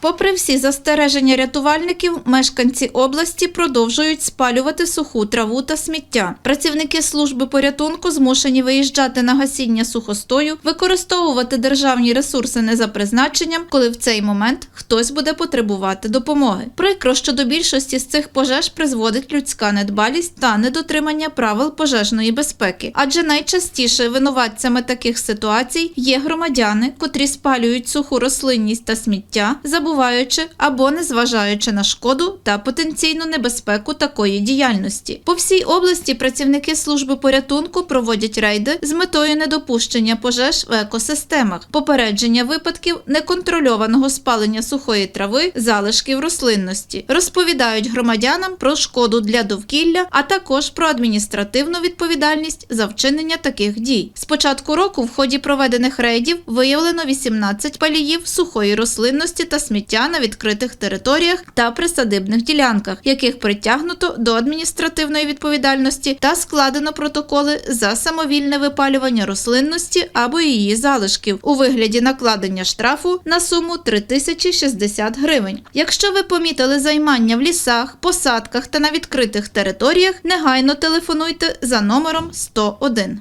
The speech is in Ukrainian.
Попри всі застереження рятувальників, мешканці області продовжують спалювати суху траву та сміття. Працівники служби порятунку змушені виїжджати на гасіння сухостою, використовувати державні ресурси не за призначенням, коли в цей момент хтось буде потребувати допомоги. Прикро, що до більшості з цих пожеж призводить людська недбалість та недотримання правил пожежної безпеки, адже найчастіше винуватцями таких ситуацій є громадяни, котрі спалюють суху рослинність та сміття, забуваючи або не зважаючи на шкоду та потенційну небезпеку такої діяльності. По всій області працівники служби порятунку проводять рейди з метою недопущення пожеж в екосистемах, попередження випадків неконтрольованого спалення сухої трави, залишків рослинності, розповідають громадянам про шкоду для довкілля, а також про адміністративну відповідальність за вчинення таких дій. З початку року в ході проведених рейдів виявлено 18 паліїв сухої рослинності та сміття на відкритих територіях та присадибних ділянках, яких притягнуто до адміністративної відповідальності та складено протоколи за самовільне випалювання рослинності або її залишків у вигляді накладення штрафу на суму 3060 гривень. Якщо ви помітили займання в лісах, посадках та на відкритих територіях, негайно телефонуйте за номером 101.